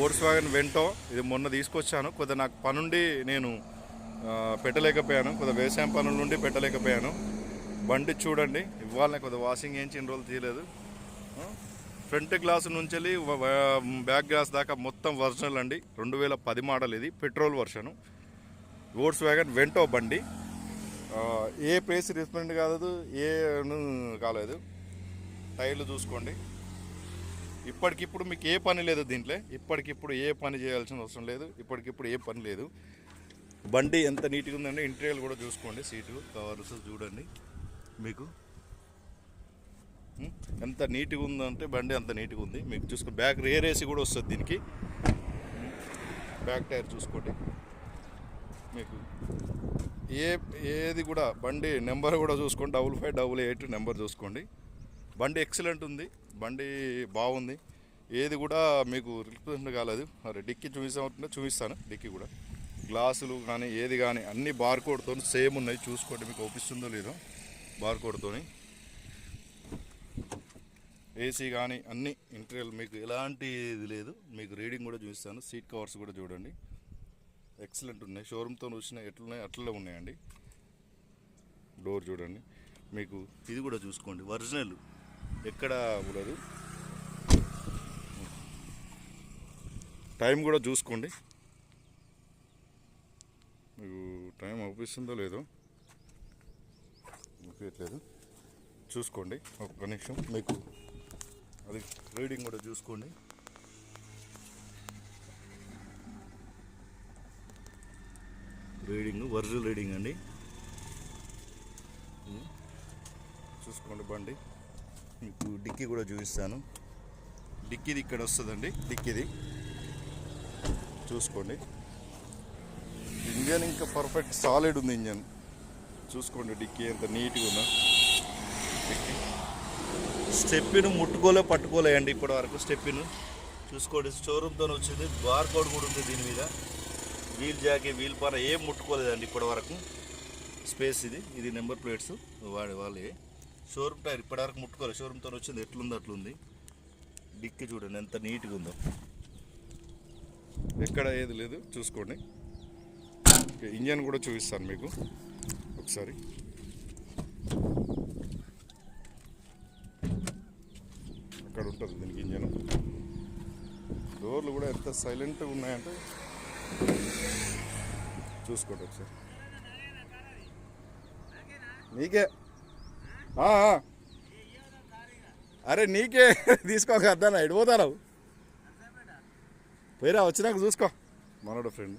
Oats వ్యాగన్ Vento ఇది మొన్న తీసుకొచ్చాను. కొద్దిగా నాకు పనుండి నేను పెట్టలేకపోయాను. కొద్దిగా వ్యవసాయం పనుల నుండి పెట్టలేకపోయాను. బండి చూడండి ఇవాళ కొద్దిగా వాషింగ్ ఏంచి ఇన్ని రోజులు తీయలేదు. ఫ్రంట్ గ్లాస్ నుంచి వెళ్ళి బ్యాక్ గ్లాస్ దాకా మొత్తం వర్షనల్ అండి. రెండు వేల పది మోడల్ ఇది పెట్రోల్ వర్షను. ఓట్స్ వ్యాగన్ వెంటో బండి. ఏ ప్లేస్ రిస్పెండ్ కాలేదు ఏ కాలేదు. టైర్లు చూసుకోండి. ఇప్పటికిప్పుడు మీకు ఏ పని లేదు దీంట్లో. ఇప్పటికిప్పుడు ఏ పని చేయాల్సిన అవసరం లేదు. ఇప్పటికిప్పుడు ఏ పని లేదు. బండి ఎంత నీట్గా ఉందంటే ఇంటీరియర్ కూడా చూసుకోండి. సీట్లు కవర్స్ చూడండి. మీకు? ఎంత నీట్గా ఉందంటే బండి అంత నీట్గా ఉంది. మీకు చూసుకో బ్యాక్ రేర్ ఏసీ కూడా వస్తుంది దీనికి. బ్యాక్ టైర్ చూసుకోండి. మీకు ఏ ఏది కూడా బండి నెంబర్ కూడా చూసుకోండి. Double five double eight number చూసుకోండి. బండి ఎక్సలెంట్ ఉంది. బండి బాగుంది. ఏది కూడా మీకు రిప్రజెంట్ కాలేదు. మరి డిక్కీ చూపిస్తామంటే చూపిస్తాను. డిక్కీ కూడా. గ్లాసులు కానీ ఏది కానీ అన్ని బార్కోడ్తో సేమ్ ఉన్నాయి. చూసుకోండి మీకు ఒప్పిస్తుందో లేదో బార్కోడ్తో ఏసీ కానీ అన్ని ఇంటీరియర్ మీకు ఎలాంటి ఇది లేదు. మీకు రీడింగ్ కూడా చూపిస్తాను. సీట్ కవర్స్ కూడా చూడండి. ఎక్సలెంట్ ఉన్నాయి. షోరూమ్తో వచ్చిన ఎట్లున్నాయి? అట్లనే ఉన్నాయండి. డోర్ చూడండి. మీకు ఇది కూడా చూసుకోండి. ఒరిజినల్ ఎక్కడ ఉండదు. టైం కూడా చూసుకోండి. మీకు టైం అవుపిస్తుందో లేదో చూపించట్లేదు చూసుకోండి. ఒక నిమిషం. మీకు అది రీడింగ్ కూడా చూసుకోండి. రీడింగ్ ఒరిజినల్ రీడింగ్ అండి. చూసుకోండి బండి. మీకు డిక్కీ కూడా చూపిస్తాను. డిక్కీది ఇక్కడ వస్తుందండి. డిక్కీది. చూసుకోండి. ఇంజన్ ఇంకా పర్ఫెక్ట్ సాలిడ్ ఉంది ఇంజన్. చూసుకోండి డిక్కీ ఎంత నీట్గా ఉందా. డిక్కీ. స్టెప్పిను ముట్టుకోలే పట్టుకోలే అండి ఇప్పటి వరకు స్టెప్పిను చూసుకోండి షోరూమ్తో వచ్చింది. బార్ కోడ్ కూడా ఉంది దీని మీద. వీల్ జాకి వీల్ పార ఏం ముట్టుకోలేదండి ఇప్పటి వరకు. స్పేస్ ఇది. ఇది నెంబర్ ప్లేట్స్. వాడి వాళ్ళే. షోరూమ్ టైర్ ఇప్పటివరకు ముట్టుకోలేదు షోరూమ్తో వచ్చింది. ఎట్లుంది అట్లుంది. డిక్కి చూడండి ఎంత నీట్గా ఉందో. ఎక్కడ ఏది లేదు చూసుకోండి. ఓకే, ఇంజన్ కూడా చూపిస్తాను మీకు. ఒకసారి. అక్కడ ఉంటుంది దీనికి ఇంజన్. డోర్లు కూడా ఎంత సైలెంట్గా ఉన్నాయంటే. చూసుకోండి ఒకసారి. నీకే. అరే నీకే తీసుకోక అర్థం ఎడిపోతారావు పోయిరా వచ్చినాక చూసుకో. మనోడు ఫ్రెండ్